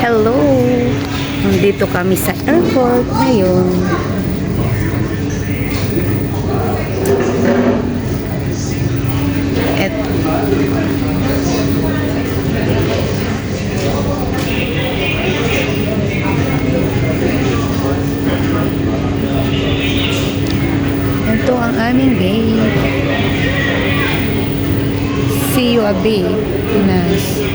Hello! Nandito kami sa airport ngayon. Ito ang aming gate. See you a bit, Pinas.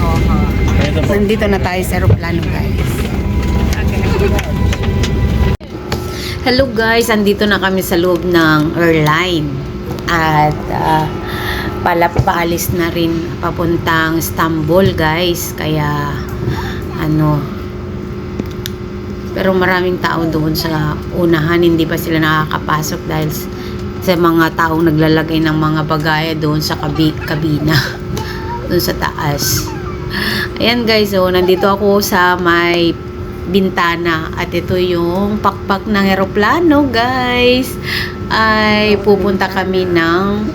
Oho. Ito po. Nandito na tayo sa aeroplano guys. Hello guys, andito na kami sa loob ng airline. At ah, uh, pala paalis na rin papuntang Istanbul guys. Kaya ano pero maraming tao doon sa unahan hindi pa sila nakakapasok dahil sa mga taong naglalagay ng mga bagaya doon sa kabi kabina. doon sa taas ayan guys so nandito ako sa may bintana at ito yung pakpak ng eroplano guys ay pupunta kami ng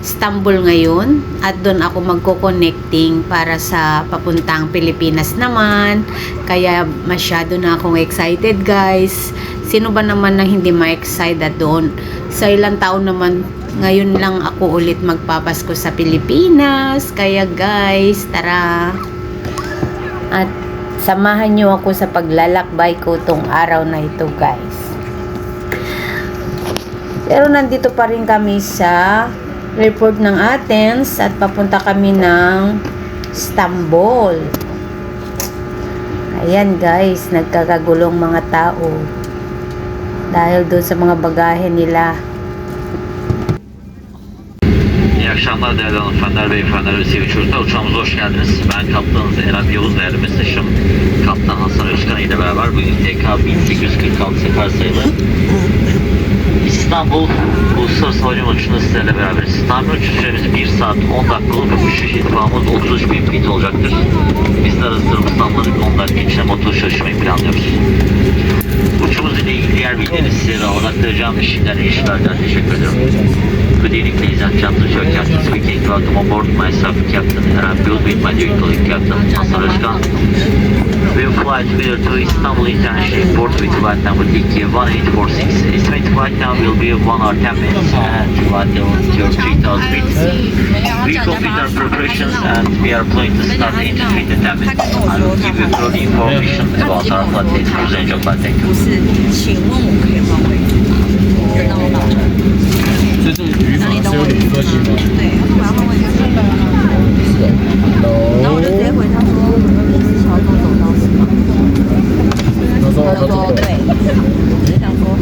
Istanbul ngayon at doon ako magko-connecting para sa papuntang Pilipinas naman. Kaya masyado na akong excited guys. Sino ba naman na hindi ma-excited doon? Sa ilang taon naman ngayon lang ako ulit magpapasko sa Pilipinas. Kaya guys, tara. At samahan nyo ako sa paglalakbay ko tong araw na ito guys. Pero nandito pa rin kami sa airport ng Athens at papunta kami ng Istanbul. Ayan guys, nagkakagulong mga tao. Dahil doon sa mga bagahe nila. Akşamlar değerli hanımefendiler, beyefendiler ve sevgili çocuklar. Uçağımıza hoş geldiniz. Ben kaptanınız Eren Yavuz, değerli meslektaşım Kaptan Hasan Özkan ile beraber bugün TK 1846 sefer sayılı İstanbul Uluslararası Havalimanı uçuşunda sizlerle beraberiz. Tahmin uçuş süremiz 1 saat 10 dakika olup uçuş irtifamız 33 bin feet olacaktır. Biz de arasındırımızı anladık 10 dakika içinde motor çalışmayı planlıyoruz. Uçumuz ile ilgili diğer bilgileri size rahat aktaracağım işimden ilişkilerden teşekkür ediyorum. Good evening, ladies and gentlemen. Your captain speaking. Welcome. Myself, Captain with my colleague, Captain. We will fly together to Istanbul International Airport with flight number DK 1846. Estimated flight now will be 1 hour 10 minutes uh, and flight uh, level your 3000 feet. We complete our preparations and we are planning to start the engine in 10 minutes. I will give you further information about our flight date. Enjoy flight. Thank you. 只有你说清楚。对，他说我要换位置。是的。然后我就直接回他说：“你是桥东走到市吗。”他说：“对。”你想说？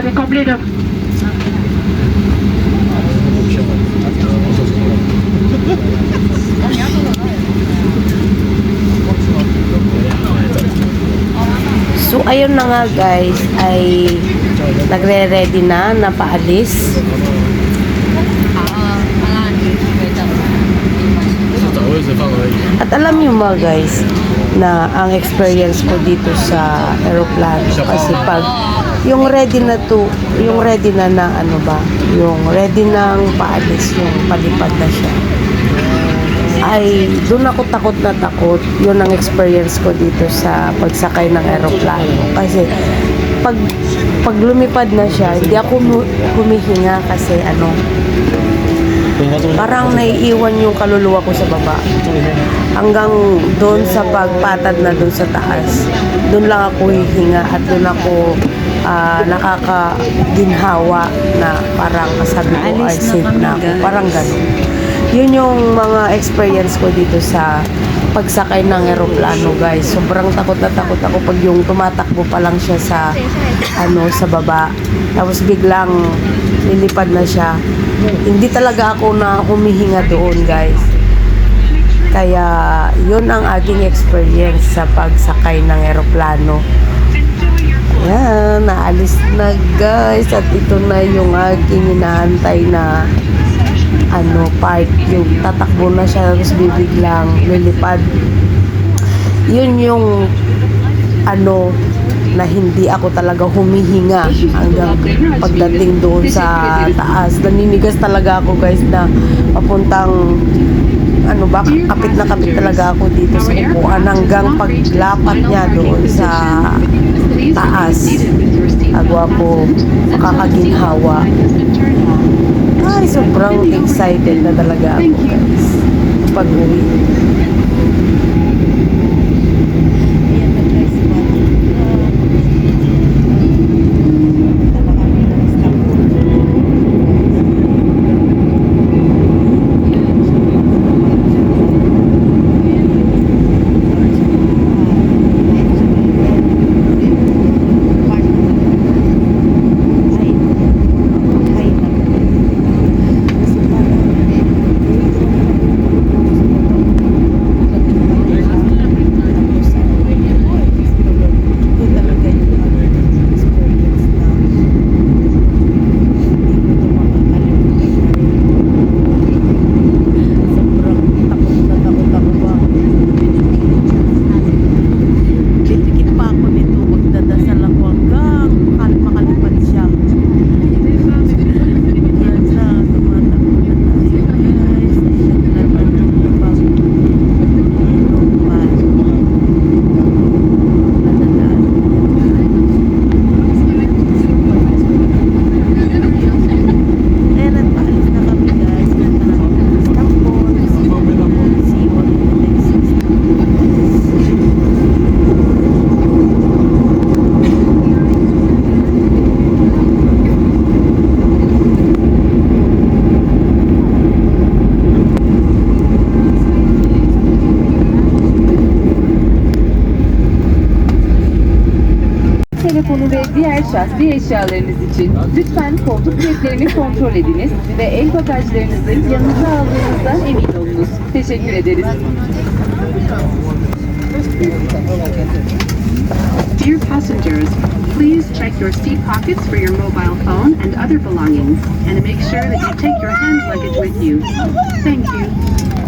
Panie Koblino. So ayun na nga guys ay nagre-ready na na paalis. At alam niyo mga guys na ang experience ko dito sa aeroplano kasi pag yung ready na to, yung ready na na ano ba, yung ready nang paalis, yung palipad na siya. Ay, doon ako takot na takot. Yun ang experience ko dito sa pagsakay ng aeroplano. Kasi, pag, pag lumipad na siya, hindi ako hu- humihinga kasi ano, parang naiiwan yung kaluluwa ko sa baba hanggang doon sa pagpatad na doon sa taas. Doon lang ako hihinga at doon ako ah, nakakaginhawa na parang sabi ko, ay safe na ako. Parang ganun. Yun yung mga experience ko dito sa pagsakay ng eroplano guys. Sobrang takot na takot ako pag yung tumatakbo pa lang siya sa ano sa baba. Tapos biglang lilipad na siya. Hindi talaga ako na humihinga doon guys. Kaya yun ang aking experience sa pagsakay ng eroplano. Yan, naalis na guys. At ito na yung aking inaantay na ano, part. Yung tatakbo na siya tapos bibiglang lilipad. Yun yung ano na hindi ako talaga humihinga hanggang pagdating doon sa taas. Naninigas talaga ako guys na papuntang ano ba, kapit na kapit talaga ako dito sa upuan hanggang paglapat niya doon sa taas. Bago ako makakaginhawa. Ay, sobrang excited na talaga ako guys. Pag-uwi. Eşyalarınız için lütfen koltuk kilitlerini kontrol ediniz ve el bagajlarınızı yanınıza aldığınızdan emin olunuz. Teşekkür ederiz. Dear passengers, please check your seat pockets for your mobile phone and other belongings, and make sure that you take your hand luggage with you. Thank you.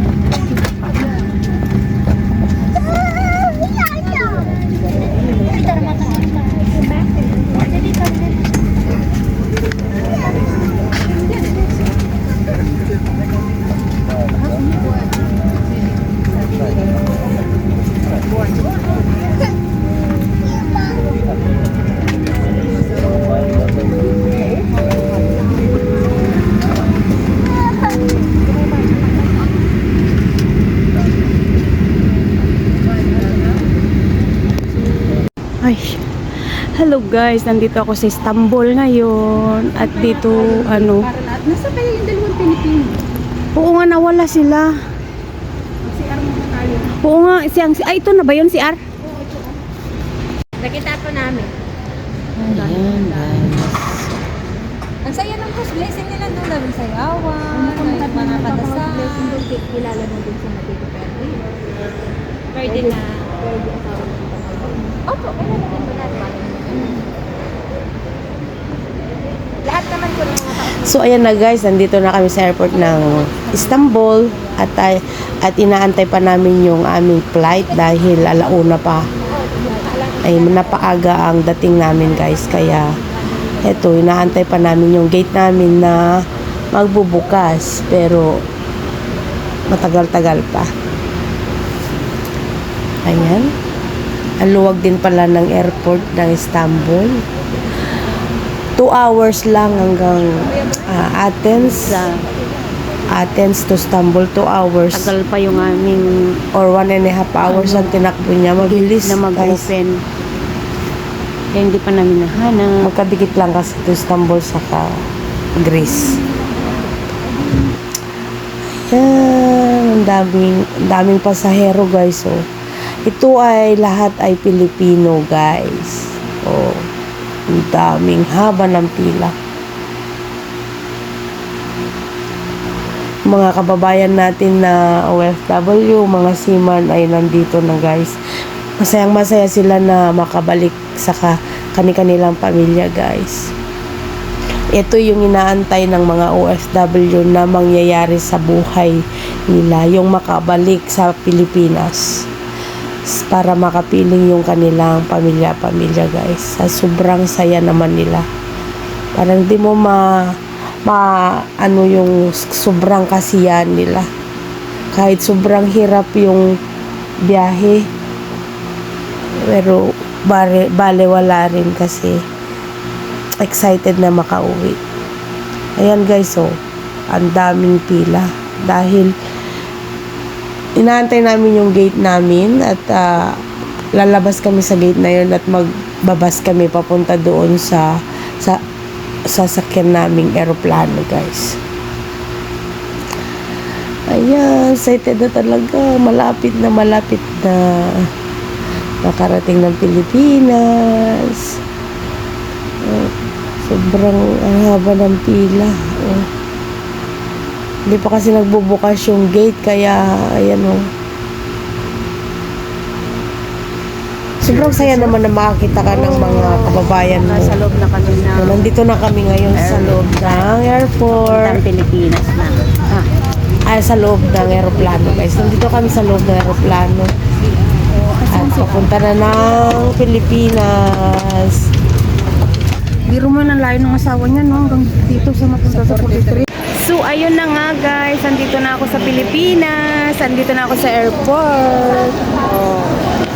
Hello guys, nandito ako sa Istanbul ngayon at dito ano, Nasa kaya yung dalawang Pilipino? Oo nga nawala sila. Si Armando tayo. Oo nga, siyang, ay ito na ba yun si R? Nakita po namin. Ayan guys. Ang saya ng host blessing nila doon. Daming sayawan, may mga kadasal. Kilala mo din sa Matito Perdi. Pwede na. Pwede ng Opo, kilala mo natin. Lahat naman po ng mga tao. So ayan na guys, nandito na kami sa airport ng Istanbul. At at inaantay pa namin yung aming flight dahil alauna pa. ay napaaga ang dating namin guys. Kaya eto inaantay pa namin yung gate namin na magbubukas. Pero matagal-tagal pa. Ayan. Ang luwag din pala ng airport ng Istanbul 2 hours lang hanggang ah, Athens Athens to Istanbul 2 hours Tagal pa yung aming or one and a half hours ang tinakbo niya mabilis na mag-open. Kaya hindi pa namin nahanap. Magkadikit lang kasi to Istanbul saka Greece. Ayan, ang daming, daming pasahero guys. Oh. Ito ay lahat ay Pilipino guys. Oh, ang daming haba ng pila. Mga kababayan natin na OFW, mga seaman ay nandito na guys. Masayang masaya sila na makabalik sa ka, kani-kanilang pamilya guys. Ito yung inaantay ng mga OFW na mangyayari sa buhay nila, yung makabalik sa Pilipinas para makapiling yung kanilang pamilya-pamilya guys. Sa sobrang saya naman nila. Parang di mo ma ma ano yung sobrang kasiyahan nila. Kahit sobrang hirap yung biyahe, pero bale, bale wala rin kasi excited na makauwi. Ayan guys, oh. Ang daming pila. Dahil inaantay namin yung gate namin at ah, lalabas kami sa gate na yun at magbabas kami papunta doon sa sa sasakyan naming eroplano guys. Ayan, excited na talaga. Malapit na malapit na nakarating ng Pilipinas. Oh, sobrang ang haba ng pila. Oh. Hindi pa kasi nagbubukas yung gate kaya ayan oh. Sobrang saya naman na makakita ka ng mga kababayan mo. Nasa loob na kami na So, nandito na kami ngayon sa loob ng airport. ng Pilipinas na. Ah, Ay, sa loob ng aeroplano guys. Nandito kami sa loob ng aeroplano. At papunta na ng Pilipinas. biro mo ng layo ng asawa niya, no? Hanggang dito sa mapunta sa 43. So, ayun na nga guys. Andito na ako sa Pilipinas. Andito na ako sa airport. Oh,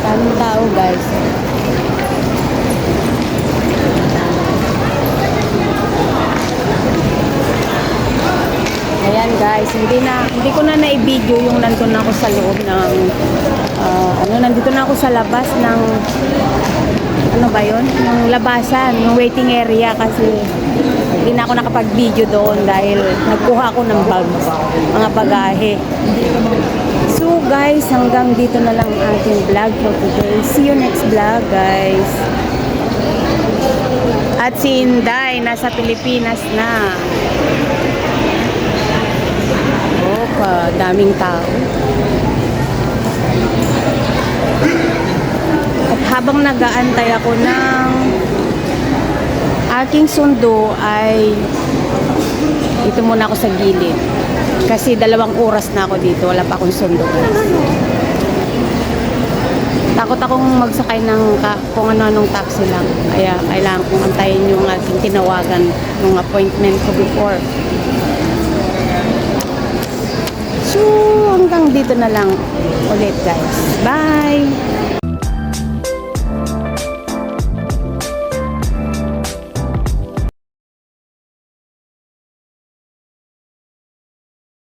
daming tao guys. Ayan guys, hindi na hindi ko na na-video yung nandun ako sa loob ng ah, ano nandito na ako sa labas ng ano ba yon yung labasan, yung waiting area kasi hindi na ako nakapag-video doon dahil nagkuha ako ng bag, mga bagahe. So guys, hanggang dito na lang ang ating vlog for today. See you next vlog guys. At si Inday, nasa Pilipinas na. Opa, daming tao. At habang nag-aantay ako ng aking sundo ay dito muna ako sa gilid. Kasi dalawang oras na ako dito. Wala pa akong sundo. Takot akong magsakay ng kung ano-anong taxi lang. Kaya kailangan kong antayin yung aking tinawagan ng appointment ko before. So, hanggang dito na lang ulit guys. Bye!